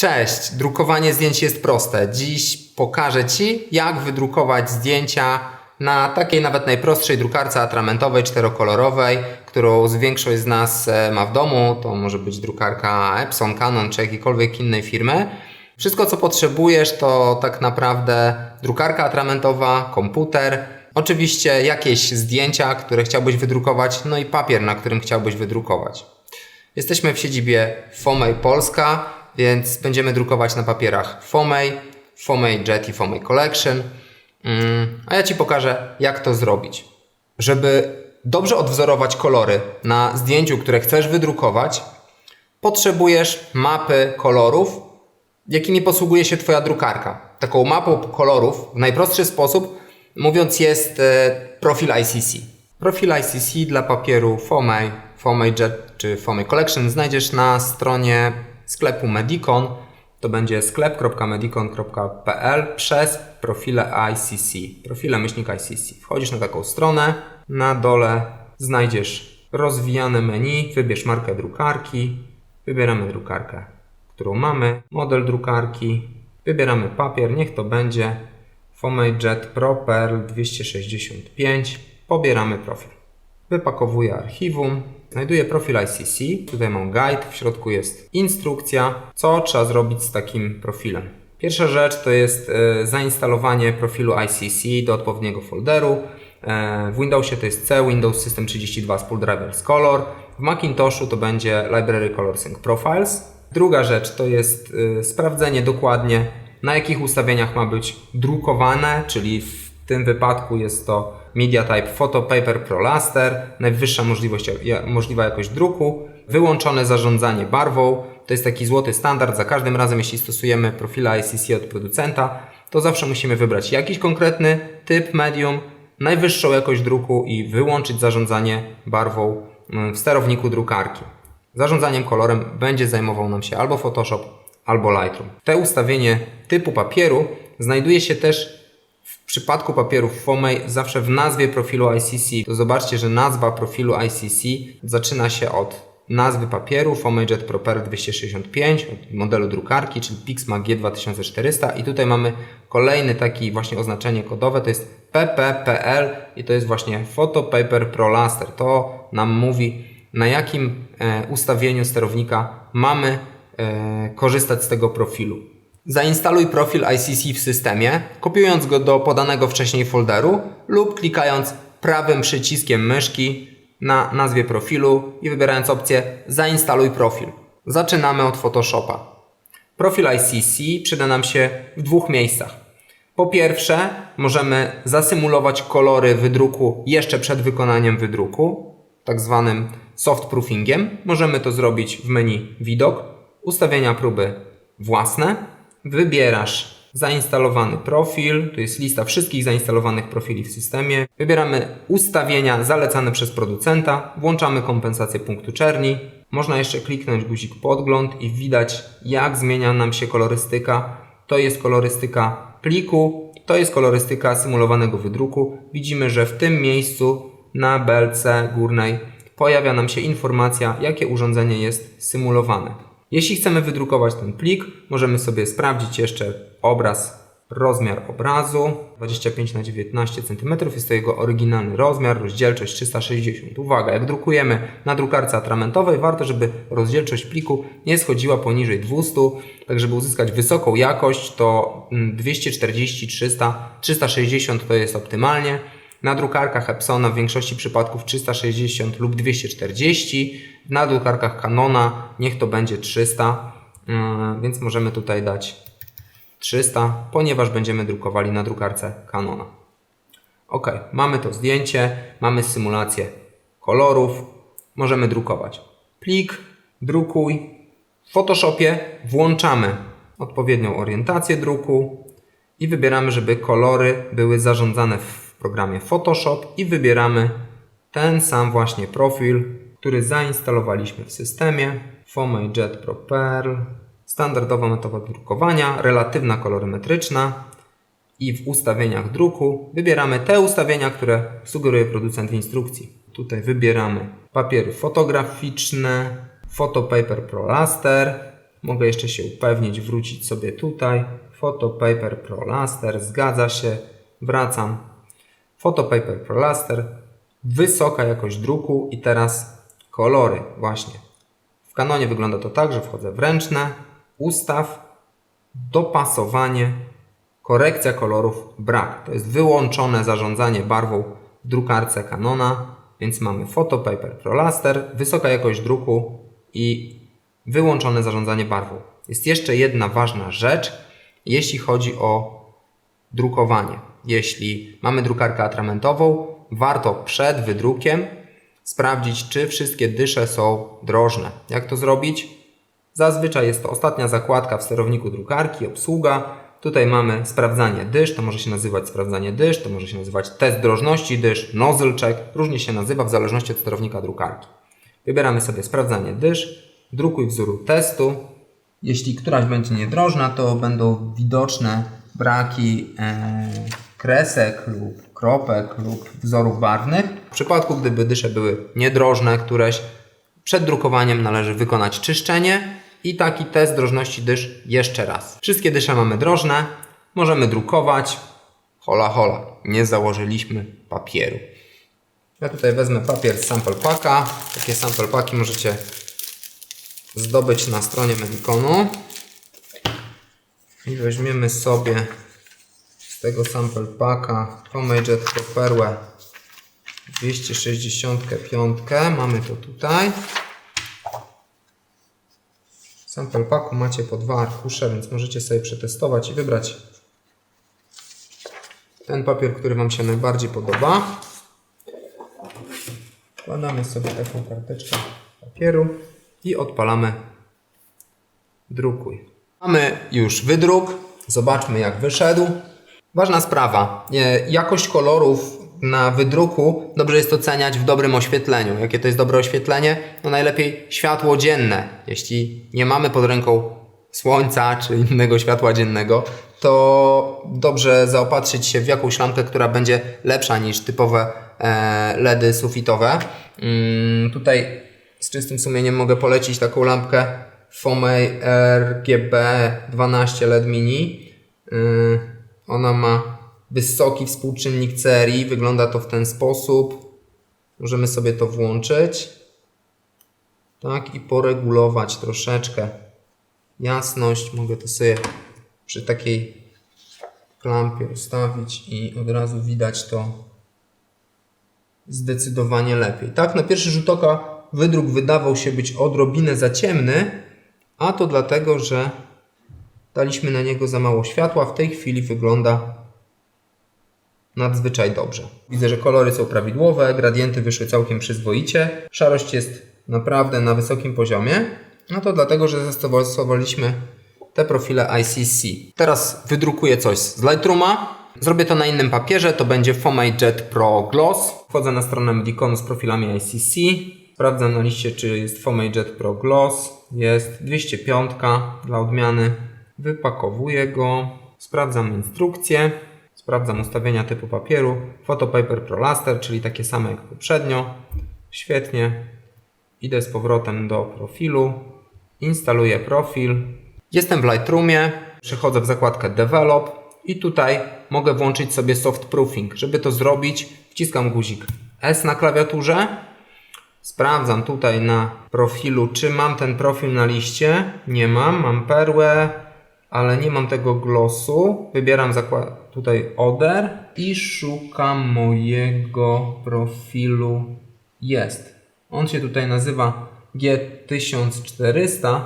Cześć, drukowanie zdjęć jest proste. Dziś pokażę Ci, jak wydrukować zdjęcia na takiej nawet najprostszej drukarce atramentowej, czterokolorowej, którą większość z nas e, ma w domu. To może być drukarka Epson, Canon czy jakiejkolwiek innej firmy. Wszystko, co potrzebujesz, to tak naprawdę drukarka atramentowa, komputer, oczywiście jakieś zdjęcia, które chciałbyś wydrukować, no i papier, na którym chciałbyś wydrukować. Jesteśmy w siedzibie Fomej Polska, więc będziemy drukować na papierach Fomej, Fomej Jet i Fomej Collection. Mm, A ja Ci pokażę, jak to zrobić. Żeby dobrze odwzorować kolory na zdjęciu, które chcesz wydrukować, potrzebujesz mapy kolorów, jakimi posługuje się Twoja drukarka. Taką mapą kolorów w najprostszy sposób, mówiąc, jest e, profil ICC. Profil ICC dla papieru Fomej, Fomej Jet czy Fomej Collection znajdziesz na stronie sklepu Medicon. To będzie sklep.medicon.pl przez profile ICC. Profile myślnik ICC. Wchodzisz na taką stronę, na dole znajdziesz rozwijane menu, wybierz markę drukarki, wybieramy drukarkę, którą mamy, model drukarki, wybieramy papier, niech to będzie Fomej Jet Pro Pearl 265, pobieramy profil. Wypakowuję archiwum, znajduję profil ICC, tutaj mam guide, w środku jest instrukcja, co trzeba zrobić z takim profilem. Pierwsza rzecz to jest e, zainstalowanie profilu ICC do odpowiedniego folderu. E, w Windowsie to jest C, Windows System 32 Spool Drivers Color. W Macintoshu to będzie Library Color Sync Profiles. Druga rzecz to jest e, sprawdzenie dokładnie na jakich ustawieniach ma być drukowane, czyli w tym wypadku jest to Media Type Photo Paper Pro Laster, najwyższa możliwość, możliwa jakość druku, wyłączone zarządzanie barwą, to jest taki złoty standard, za każdym razem jeśli stosujemy profila ICC od producenta, to zawsze musimy wybrać jakiś konkretny typ medium, najwyższą jakość druku i wyłączyć zarządzanie barwą mm, w sterowniku drukarki. Zarządzaniem kolorem będzie zajmował nam się albo Photoshop, albo Lightroom. Te ustawienie typu papieru znajduje się też w przypadku papierów Fomej zawsze w nazwie profilu ICC. To zobaczcie, że nazwa profilu ICC zaczyna się od nazwy papieru Fomej Jet Pro Pearl 265, od modelu drukarki, czyli Pixma G2400 i tutaj mamy kolejny taki właśnie oznaczenie kodowe, to jest PPPL i to jest właśnie Photo Paper Pro Laster. To nam mówi na jakim e, ustawieniu sterownika mamy e, korzystać z tego profilu. Zainstaluj profil ICC w systemie, kopiując go do podanego wcześniej folderu lub klikając prawym przyciskiem myszki na nazwie profilu i wybierając opcję Zainstaluj profil. Zaczynamy od Photoshopa. Profil ICC przyda nam się w dwóch miejscach. Po pierwsze, możemy zasymulować kolory wydruku jeszcze przed wykonaniem wydruku, tak zwanym soft proofingiem. Możemy to zrobić w menu Widok, ustawienia próby własne. Wybierasz zainstalowany profil, to jest lista wszystkich zainstalowanych profili w systemie. Wybieramy ustawienia zalecane przez producenta, włączamy kompensację punktu czerni. Można jeszcze kliknąć guzik podgląd i widać jak zmienia nam się kolorystyka. To jest kolorystyka pliku, to jest kolorystyka symulowanego wydruku. Widzimy, że w tym miejscu na belce górnej pojawia nam się informacja, jakie urządzenie jest symulowane. Jeśli chcemy wydrukować ten plik, możemy sobie sprawdzić jeszcze obraz, rozmiar obrazu 25 na 19 cm jest to jego oryginalny rozmiar, rozdzielczość 360. Uwaga, jak drukujemy na drukarce atramentowej, warto, żeby rozdzielczość pliku nie schodziła poniżej 200, tak żeby uzyskać wysoką jakość, to mm, 240, 300, 360 to jest optymalnie. Na drukarkach Epsona w większości przypadków 360 lub 240. Na drukarkach Canona niech to będzie 300, yy, więc możemy tutaj dać 300, ponieważ będziemy drukowali na drukarce Canona. Ok, mamy to zdjęcie, mamy symulację kolorów, możemy drukować. Plik, drukuj. W Photoshopie włączamy odpowiednią orientację druku i wybieramy, żeby kolory były zarządzane w programie Photoshop i wybieramy ten sam właśnie profil, który zainstalowaliśmy w systemie. Fomej Jet Pro Pearl, standardowa metoda drukowania, relatywna kolorymetryczna i w ustawieniach druku wybieramy te ustawienia, które sugeruje producent w instrukcji. Tutaj wybieramy papiery fotograficzne, Photo Paper Pro Laster, Mogę jeszcze się upewnić, wrócić sobie tutaj. Photo Paper Pro Laster, zgadza się. Wracam. Photo Paper Pro wysoka jakość druku i teraz kolory właśnie. W Canonie wygląda to tak, że wchodzę w ręczne, ustaw, dopasowanie, korekcja kolorów brak. To jest wyłączone zarządzanie barwą w drukarce Canona, więc mamy Photo Paper Pro wysoka jakość druku i wyłączone zarządzanie barwą. Jest jeszcze jedna ważna rzecz, jeśli chodzi o drukowanie. Jeśli mamy drukarkę atramentową, warto przed wydrukiem sprawdzić, czy wszystkie dysze są drożne. Jak to zrobić? Zazwyczaj jest to ostatnia zakładka w sterowniku drukarki, obsługa. Tutaj mamy sprawdzanie dysz, to może się nazywać sprawdzanie dysz, to może się nazywać test drożności dysz, nozzle check, różnie się nazywa w zależności od sterownika drukarki. Wybieramy sobie sprawdzanie dysz, drukuj wzór testu. Jeśli któraś będzie niedrożna, to będą widoczne braki e, kresek lub kropek lub wzorów barwnych. W przypadku, gdyby dysze były niedrożne któreś, przed drukowaniem należy wykonać czyszczenie i taki test drożności dysz jeszcze raz. Wszystkie dysze mamy drożne, możemy drukować. Hola hola, nie założyliśmy papieru. Ja tutaj wezmę papier z sample packa. Takie sample packi możecie zdobyć na stronie Mediconu. I weźmiemy sobie z tego sample packa Homejet Pro Perłę 265. Mamy to tutaj. W sample packu macie po dwa arkusze, więc możecie sobie przetestować i wybrać ten papier, który Wam się najbardziej podoba. Wkładamy sobie taką karteczkę papieru i odpalamy drukuj. Mamy już wydruk. Zobaczmy jak wyszedł. Ważna sprawa. E, Jakość kolorów na wydruku dobrze jest oceniać w dobrym oświetleniu. Jakie to jest dobre oświetlenie? No najlepiej światło dzienne. Jeśli nie mamy pod ręką słońca czy innego światła dziennego, to dobrze zaopatrzyć się w jakąś lampkę, która będzie lepsza niż typowe e, LEDy sufitowe. Mm, tutaj z czystym sumieniem mogę polecić taką lampkę Fomei RGB 12 LED Mini. Ona ma wysoki współczynnik CRI, wygląda to w ten sposób. Możemy sobie to włączyć. Tak, i poregulować troszeczkę jasność. Mogę to sobie przy takiej klampie ustawić i od razu widać to zdecydowanie lepiej. Tak, na pierwszy rzut oka wydruk wydawał się być odrobinę za ciemny, a to dlatego, że daliśmy na niego za mało światła. W tej chwili wygląda nadzwyczaj dobrze. Widzę, że kolory są prawidłowe, gradienty wyszły całkiem przyzwoicie. Szarość jest naprawdę na wysokim poziomie. No to dlatego, że zastosowaliśmy te profile ICC. Teraz wydrukuję coś z Lightrooma. Zrobię to na innym papierze, to będzie Fomei Jet Pro Gloss. Wchodzę na stronę Mediconu z profilami ICC. Sprawdzam na liście, czy jest Fomei Jet Pro Gloss. Jest 205 dla odmiany. Wypakowuję go. Sprawdzam instrukcję. Sprawdzam ustawienia typu papieru. Photo Paper Pro Laster, czyli takie same jak poprzednio. Świetnie. Idę z powrotem do profilu. Instaluję profil. Jestem w Lightroomie. Przechodzę w zakładkę Develop. I tutaj mogę włączyć sobie soft proofing. Żeby to zrobić, wciskam guzik S na klawiaturze. Sprawdzam tutaj na profilu, czy mam ten profil na liście. Nie mam, mam perłę, ale nie mam tego glossu. Wybieram tutaj Other i szukam mojego profilu. Jest. On się tutaj nazywa G1400,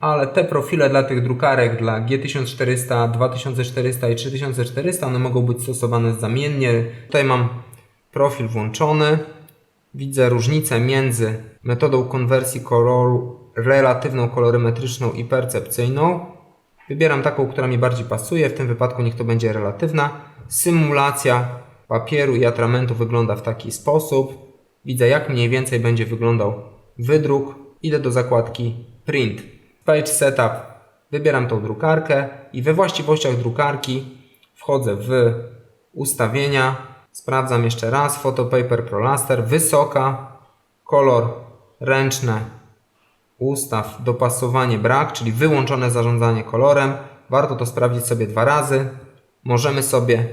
ale te profile dla tych drukarek dla G1400, 2400 i 3400 one mogą być stosowane zamiennie. Tutaj mam profil włączony. Widzę różnicę między metodą konwersji koloru relatywną kolorymetryczną i percepcyjną. Wybieram taką, która mi bardziej pasuje. W tym wypadku niech to będzie relatywna. Symulacja papieru i atramentu wygląda w taki sposób. Widzę jak mniej więcej będzie wyglądał wydruk. Idę do zakładki Print. Page Setup. Wybieram tą drukarkę i we właściwościach drukarki wchodzę w ustawienia. Sprawdzam jeszcze raz. Photo Paper Pro Laster. Wysoka. Kolor ręczne ustaw dopasowanie brak, czyli wyłączone zarządzanie kolorem. Warto to sprawdzić sobie dwa razy. Możemy sobie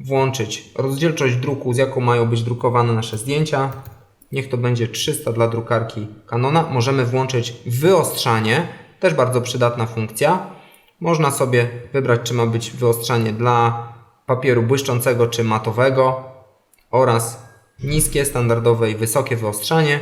włączyć rozdzielczość druku, z jaką mają być drukowane nasze zdjęcia. Niech to będzie 300 dla drukarki Canona. Możemy włączyć wyostrzanie, też bardzo przydatna funkcja. Można sobie wybrać, czy ma być wyostrzanie dla papieru błyszczącego czy matowego oraz niskie, standardowe i wysokie wyostrzanie.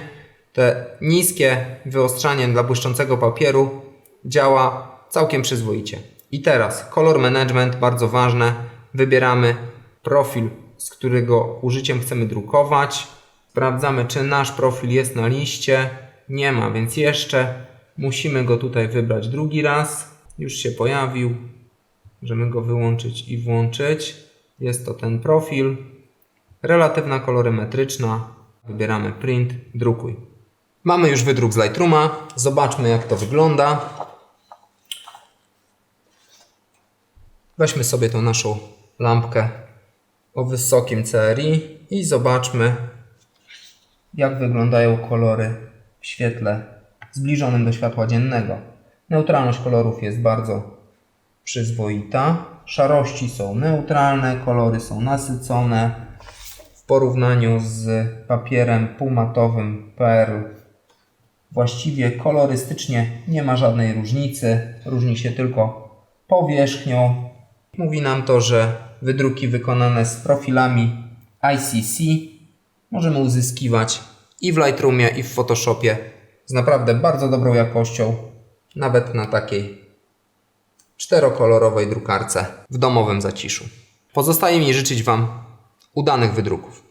Te niskie wyostrzanie dla błyszczącego papieru działa całkiem przyzwoicie. I teraz kolor management, bardzo ważne. Wybieramy profil, z którego użyciem chcemy drukować. Sprawdzamy, czy nasz profil jest na liście. Nie ma, więc jeszcze musimy go tutaj wybrać drugi raz. Już się pojawił. Możemy go wyłączyć i włączyć. Jest to ten profil. Relatywna kolorymetryczna. Wybieramy print, drukuj. Mamy już wydruk z Lightrooma. Zobaczmy jak to wygląda. Weźmy sobie tą naszą lampkę o wysokim CRI i zobaczmy jak wyglądają kolory w świetle zbliżonym do światła dziennego. Neutralność kolorów jest bardzo przyzwoita. Szarości są neutralne, kolory są nasycone. W porównaniu z papierem półmatowym Pearl właściwie kolorystycznie nie ma żadnej różnicy. Różni się tylko powierzchnią. Mówi nam to, że wydruki wykonane z profilami ICC możemy uzyskiwać i w Lightroomie, i w Photoshopie z naprawdę bardzo dobrą jakością, nawet na takiej czterokolorowej drukarce w domowym zaciszu. Pozostaje mi życzyć Wam udanych wydruków.